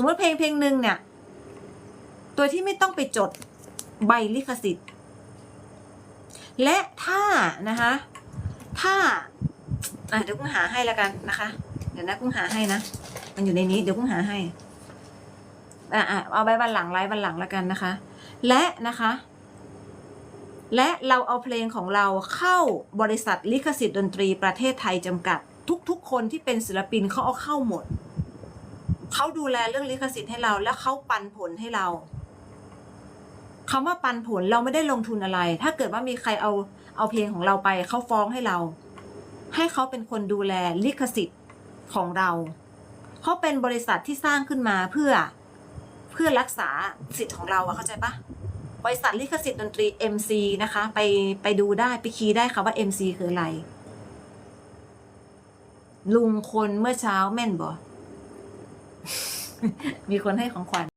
สมมติเพลงเพลงหนึ่งเนี่ย ตัวที่ไม่ต้องไปจดใบลิขสิทธิ์ และถ้านะคะ ถ้าอะเดี๋ยวกุ้งหาให้แล้วกันนะคะ เดี๋ยวนะกุ้งหาให้นะ มันอยู่ในนี้เดี๋ยวกุ้งหาให้อะอะเอาไว้วันหลังไลฟ์วันหลังแล้วกันนะคะ และนะคะ และเราเอาเพลงของเราเข้าบริษัทลิขสิทธิ์ดนตรีประเทศไทยจำกัด ทุกๆคนที่เป็นศิลปินเขาเอาเข้าหมด เขาดูแลเรื่องลิขสิทธิ์ให้เรา แล้วเขาปันผลให้เราคำว่าปันผลเราไม่ได้ลงทุนอะไร ถ้าเกิดว่ามีใครเอาเอาเพลงของเราไปเขาฟ้องให้เรา ให้เขาเป็นคนดูแลลิขสิทธิ์ของเราเขาเป็นบริษัทที่สร้างขึ้นมาเพื่อเพื่อรักษาสิทธิ์ของเราอะเข้าใจปะบริษัทลิขสิทธิ์ดนตรี MC นะคะ ไปไปดูได้ไปคีย์ได้ค่ะว่า MC คืออะไร ลุงคนเมื่อเช้าแม่นบ่ มีคนให้ของขวัญ